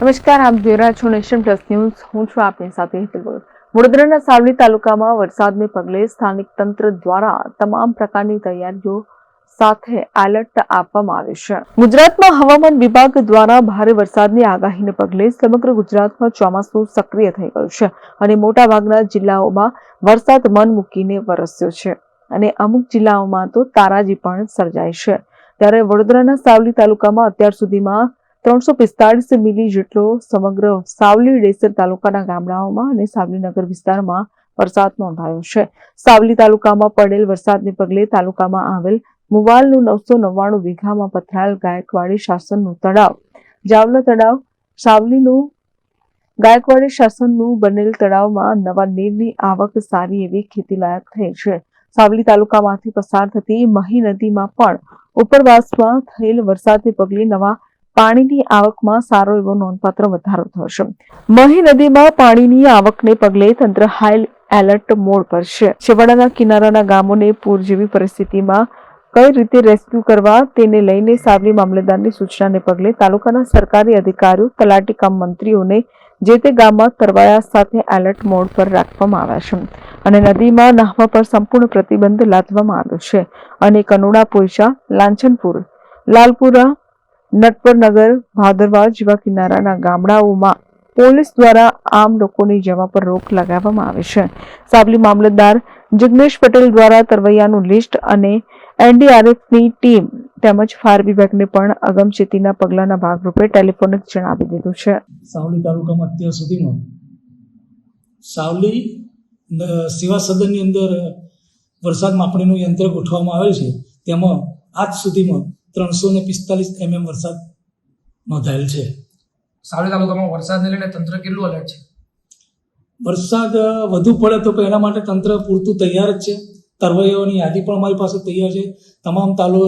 નમસ્કાર, આપ જોઈ રહ્યા છો નેશન પ્લસ ન્યૂઝ. હું છું આપની સાથે. વડોદરાના સાવલી તાલુકામાં વરસાદને પગલે સ્થાનિક તંત્ર દ્વારા તમામ પ્રકારની તૈયારીઓ સાથે એલર્ટ આપવામાં આવે છે. ગુજરાતમાં હવામાન વિભાગ દ્વારા ભારે વરસાદની આગાહીને પગલે સમગ્ર ગુજરાતમાં ચોમાસું સક્રિય થઈ ગયું છે અને મોટાભાગના જિલ્લાઓમાં વરસાદ મન મૂકીને વરસ્યો છે અને અમુક જિલ્લાઓમાં તો તારાજી પણ સર્જાય છે. ત્યારે વડોદરાના સાવલી તાલુકામાં અત્યાર સુધીમાં ત્રણસો પિસ્તાળીસ મિલી જેટલો સમગ્ર સાવલી ડેસર તાલુકાના ગામડાઓમાં અને સાવલીનગર વિસ્તારમાં વરસાદ નોંધાયો છે. સાવલી તાલુકામાં પડેલ વરસાદને પગલે તાલુકામાં આવેલ મુવાલનું નવસો નવ્વાણું વીઘામાં પથરાયેલ ગાયકવાડી શાસનનું તળાવ, જાવલા તળાવ, સાવલીનું ગાયકવાડી શાસનનું બનેલ તળાવમાં નવા નીરની આવક સારી એવી ખેતીલાયક થઈ છે. સાવલી તાલુકામાંથી પસાર થતી મહી નદીમાં પણ ઉપરવાસમાં થયેલ વરસાદને પગલે નવા પાણીની આવકમાં સારો એવો નોંધપાત્ર વધારો છે મહી નદીમાં પાણીની આવકને પગલે તંત્ર હાઈ એલર્ટ મોડ પર છે છેવાડાના કિનારાના ગામોને પૂર જેવી પરિસ્થિતિમાં કઈ રીતે રેસ્ક્યુ કરવા તેને લઈને સાવલી મામલેદારની સૂચનાને પગલે તાલુકાના સરકારી અધિકારીઓ, તલાટી કામ મંત્રીઓને જે તે ગામમાં તરવાયા સાથે એલર્ટ મોડ પર રાખવામાં આવ્યા છે. અને નદીમાં નાહવા પર સંપૂર્ણ પ્રતિબંધ લાદવામાં આવ્યો છે. અને કનોડા પોઈચા, લાંછનપુર, લાલપુરા નટવરનગર, ભાદરવા જેવા કિનારાના ગામડાઓમાં પોલીસ દ્વારા આમ લોકોની જવા પર રોક લગાવવામાં આવે છે. સાવલી મામલતદાર જિગ્નેશ પટેલ દ્વારા તરવૈયાનું લિસ્ટ અને એનડીઆરએફની ટીમ તેમજ ફાયર વિભાગને પણ અગમચેતીના પગલાના ભાગરૂપે ટેલિફોનિક જણાવી દીધું છે. સાવલી તાલુકામાં અત્યાર સુધીમાં સાવલી સેવા સદનની અંદર વરસાદ માપણીનું યંત્ર ગોઠવવામાં આવેલ છે. તેમાં આજ સુધીમાં ત્રણસો ને પિસ્તાલીસ એમએમ વરસાદ નોંધાયેલ છે. સાવલી તાલુકામાં વરસાદને લઈને તંત્ર કેટલું અલર્ટ છે? વરસાદ વધુ પડે તો એના માટે તંત્ર પૂરતું તૈયાર જ છે. તરવૈયાઓની યાદી પણ અમારી પાસે તૈયાર છે. તમામ તાલુ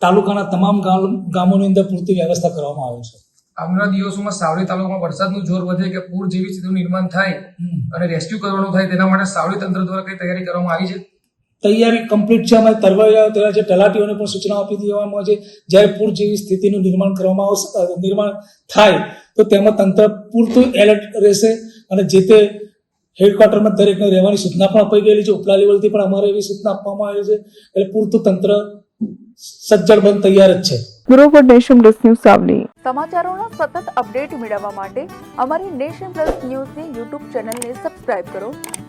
તાલુકાના તમામ ગામ- ગામોની અંદર પૂરતી વ્યવસ્થા કરવામાં આવે છે. આવનારા દિવસોમાં સાવલી તાલુકામાં વરસાદનું જોર વધે કે પૂર જેવી સ્થિતિનું નિર્માણ થાય અને રેસ્ક્યુ કરવાનું થાય તેના માટે સાવલી તંત્ર દ્વારા કઈ તૈયારી કરવામાં આવી છે? તૈયારી કમ્પ્લીટ છે. અમારે તરવાયા તેના જે તલાટીઓને પણ સૂચના આપી દેવામાં આવે છે. જ્યારે પૂર જેવી સ્થિતિનું નિર્માણ કરવામાં આવશે નિર્માણ થાય તો તેમાં તંત્ર પૂરતું એલર્ટ રહેશે અને જે તે હેડક્વાર્ટરમાં દરેકને રહેવાની સૂચના પણ અપાઈ ગયેલી છે. ઉપલા લેવલથી પણ અમારે એવી સૂચના આપવામાં આવી છે. એટલે પૂરતું તંત્ર સજ્જડ બંધ તૈયાર જ છે. બરોબર નેશન પ્લસ ન્યૂઝ સાવલી. સમાચારોના સતત અપડેટ મેળવવા માટે અમારી નેશન પ્લસ ન્યૂઝની યુટ્યુબ ચેનલને સબસ્ક્રાઇબ કરો.